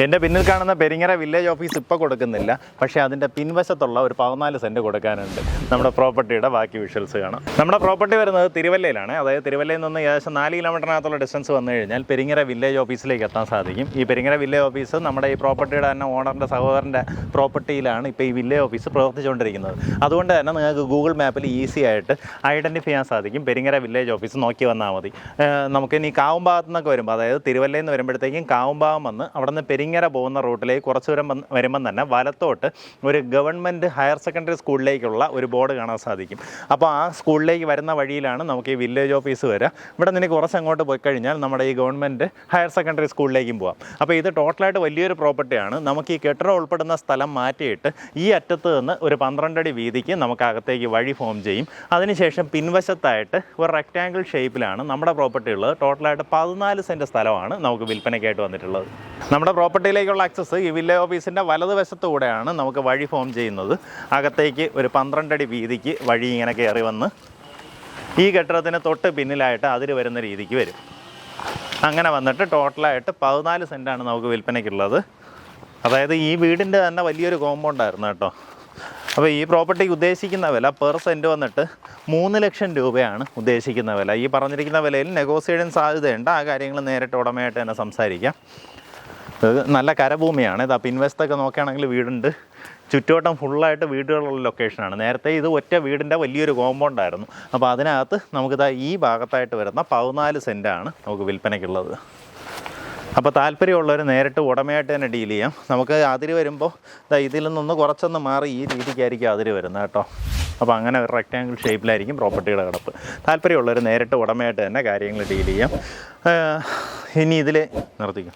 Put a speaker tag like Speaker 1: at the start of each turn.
Speaker 1: എന്റെ പിന്നിൽ കാണുന്ന പെരിങ്ങര വില്ലേജ് ഓഫീസ് ഇപ്പോൾ കൊടുക്കുന്നില്ല. പക്ഷേ അതിന്റെ പിൻവശത്തുള്ള ഒരു പതിനാല് സെന്റ് കൊടുക്കാനുണ്ട്. നമ്മുടെ പ്രോപ്പർട്ടിയുടെ ബാക്കി വിഷ്വൽസ് കാണാം. നമ്മുടെ പ്രോപ്പർട്ടി വരുന്നത് തിരുവല്ലയിലാണ്. അതായത് തിരുവല്ലയിൽ നിന്ന് ഏകദേശം നാല് കിലോമീറ്ററിനകത്തുള്ള ഡിസ്റ്റൻസ് വന്നു കഴിഞ്ഞാൽ പെരിങ്ങര വില്ലേജ് ഓഫീസിലേക്ക് എത്താൻ സാധിക്കും. ഈ പെരിങ്ങര വില്ലേജ് ഓഫീസ് നമ്മുടെ ഈ പ്രോപ്പർട്ടിയുടെ തന്നെ ഓണറിന്റെ സഹോദരന്റെ പ്രോപ്പർട്ടിയിലാണ് ഇപ്പോൾ ഈ വില്ലേജ് ഓഫീസ് പ്രവർത്തിച്ചുകൊണ്ടിരിക്കുന്നത്. അതുകൊണ്ട് തന്നെ നിങ്ങൾക്ക് ഗൂഗിൾ മാപ്പിൽ ഈസി ആയിട്ട് ഐഡന്റിഫൈ ചെയ്യാൻ സാധിക്കും. പെരിങ്ങര വില്ലേജ് ഓഫീസ് നോക്കി വന്നാൽ മതി. നമുക്ക് ഇനി കാവുംഭാഗത്തു നിന്നൊക്കെ വരുമ്പോൾ അതായത് തിരുവല്ലയിൽ നിന്ന് വരുമ്പോഴത്തേക്കും കാവുംഭാഗം വന്ന് അവിടെ നിന്ന് പെരിങ്ങര പോകുന്ന റൂട്ടിലേക്ക് കുറച്ച് ദൂരം വരുമ്പം തന്നെ വലത്തോട്ട് ഒരു ഗവൺമെന്റ് ഹയർ സെക്കൻഡറി സ്കൂളിലേക്കുള്ള ഒരു ബോർഡ് കാണാൻ സാധിക്കും. അപ്പോൾ ആ സ്കൂളിലേക്ക് വരുന്ന വഴിയിലാണ് നമുക്ക് ഈ വില്ലേജ് ഓഫീസ് വരിക. ഇവിടെ നിന്ന് കുറച്ച് അങ്ങോട്ട് പോയി കഴിഞ്ഞാൽ നമ്മുടെ ഈ ഗവൺമെന്റ് ഹയർ സെക്കൻഡറി സ്കൂളിലേക്കും പോകാം അപ്പോൾ ഇത് ടോട്ടലായിട്ട് വലിയൊരു പ്രോപ്പർട്ടിയാണ് നമുക്ക് ഈ കെട്ടിടം ഉൾപ്പെടുന്ന സ്ഥലം മാറ്റിയിട്ട് ഈ അറ്റത്ത് നിന്ന് ഒരു പന്ത്രണ്ടടി വീതിക്ക് നമുക്ക് അകത്തേക്ക് വഴി ഫോം ചെയ്യും. അതിനുശേഷം പിൻവശത്തായിട്ട് ഒരു റെക്റ്റാങ്കിൾ ഷേപ്പിലാണ് നമ്മുടെ പ്രോപ്പർട്ടി ഉള്ളത്. ടോട്ടലായിട്ട് പതിനാല് സെന്റ് സ്ഥലമാണ് നമുക്ക് വിൽപ്പനയ്ക്കായിട്ട് വന്നിട്ടുള്ളത്. നമ്മുടെ പ്രോപ്പർട്ടിയിലേക്കുള്ള ആക്സസ് ഈ വില്ലേജ് ഓഫീസിന്റെ വലതുവശത്തൂടെയാണ് നമുക്ക് വഴി ഫോം ചെയ്യുന്നത്. അകത്തേക്ക് ഒരു പന്ത്രണ്ടടി വീതിക്ക് വഴി ഇങ്ങനെ കയറി വന്ന് ഈ കെട്ടിടത്തിന് തൊട്ട് പിന്നിലായിട്ട് അതിര് വരുന്ന രീതിക്ക് വരും. അങ്ങനെ വന്നിട്ട് ടോട്ടലായിട്ട് പതിനാല് സെന്റാണ് നമുക്ക് വിൽപ്പനയ്ക്കുള്ളത്. അതായത് ഈ വീടിന്റെ തന്നെ വലിയൊരു കോമ്പൗണ്ടായിരുന്നു കേട്ടോ. അപ്പോൾ ഈ പ്രോപ്പർട്ടി ഉദ്ദേശിക്കുന്ന വില പെർ സെന്റ് വന്നിട്ട് മൂന്ന് ലക്ഷം രൂപയാണ് ഉദ്ദേശിക്കുന്ന വില. ഈ പറഞ്ഞിരിക്കുന്ന വിലയിൽ നെഗോസിയേഷൻ സാധ്യതയുണ്ട്. ആ കാര്യങ്ങൾ നേരിട്ട് ഉടമയായിട്ട് തന്നെ സംസാരിക്കാം. ഇത് നല്ല കരഭൂമിയാണ്. ഇത് ആ പിൻവശത്തൊക്കെ നോക്കുകയാണെങ്കിൽ വീടുണ്ട്. ചുറ്റുവട്ടം ഫുള്ളായിട്ട് വീടുകളുള്ള ലൊക്കേഷനാണ്. നേരത്തെ ഇത് ഒറ്റ വീടിന്റെ വലിയൊരു കോമ്പൗണ്ടായിരുന്നു. അപ്പോൾ അതിനകത്ത് നമുക്കിതാ ഈ ഭാഗത്തായിട്ട് വരുന്ന പതിനാല് സെന്റാണ് നമുക്ക് വിൽപ്പനയ്ക്കുള്ളത്. അപ്പോൾ താല്പര്യമുള്ളവർ നേരിട്ട് ഉടമയായിട്ട് തന്നെ ഡീൽ ചെയ്യാം. നമുക്ക് അതിര് വരുമ്പോൾ ദാ ഇതിൽ നിന്ന് കുറച്ചൊന്ന് മാറി ഈ രീതിക്കായിരിക്കും അതിര് വരുന്നത് കേട്ടോ. അപ്പോൾ അങ്ങനെ ഒരു റെക്റ്റാങ്കിൾ ഷേപ്പിലായിരിക്കും പ്രോപ്പർട്ടിയുടെ കിടപ്പ്. താല്പര്യമുള്ളവർ നേരിട്ട് ഉടമയായിട്ട് തന്നെ കാര്യങ്ങൾ ഡീൽ ചെയ്യാം. ഇനി ഇതിൽ നിർത്തിക്കും.